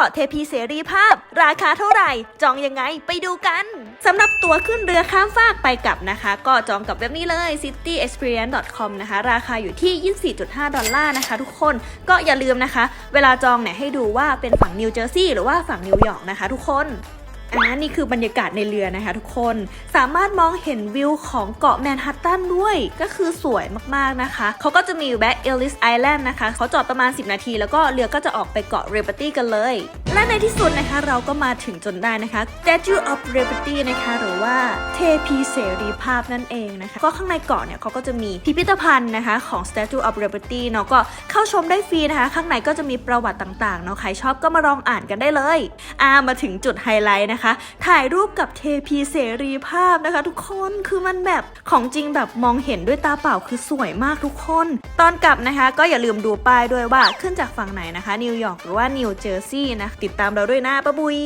าะเทพีเสรีภาพ ราคาเท่าไหร่ จองยังไงไปดูกันสำหรับตั๋วขึ้นเรือข้ามฟากไปกลับนะคะ ก็จองกับเว็บนี้เลย cityexperience.com นะคะ ราคาอยู่ที่ 24.5 ดอลลาร์นะคะ ทุกคนก็อย่าลืมนะคะ เวลาจองเนี่ยให้ดูว่าเป็นฝั่งนิวเจอร์ซีย์หรือว่าฝั่งนิวยอร์กนะคะ ทุกคน อ่านี่คือบรรยากาศในเรือนะคะทุกคนสามารถมองเห็นวิวของเกาะแมนฮัตตันด้วย ก็คือสวยมากๆนะคะเขาก็จะมีแวะเอลลิสไอแลนด์นะคะเขาจอดประมาณ 10 นาที แล้วก็เรือก็จะออกไปเกาะเรเบตี้กันเลย และในที่สุดนะคะเราก็มาถึงจนได้นะคะ Statue of Liberty นะคะหรือว่าเทพีเสรีภาพนั่นเองนะคะ ก็ข้างในเกาะเนี่ยเขาก็จะมีพิพิธภัณฑ์นะคะของ Statue of Liberty เนาะก็เข้าชมได้ฟรีนะคะ ข้างในก็จะมีประวัติต่างๆเนาะใครชอบก็มาลองอ่านกันได้เลยอ่ามาถึงจุดไฮไลท์นะคะ ถ่ายรูปกับเทพีเสรีภาพนะคะ ทุกคนคือมันแบบของจริงแบบมองเห็นด้วยตาเปล่าคือสวยมากทุกคน ตอนกลับนะคะ ก็อย่าลืมดูป้ายด้วยว่าขึ้นจากฝั่งไหนนะคะนิวยอร์กหรือว่านิวเจอร์ซีย์นะติดตามเราด้วยนะป้าบุย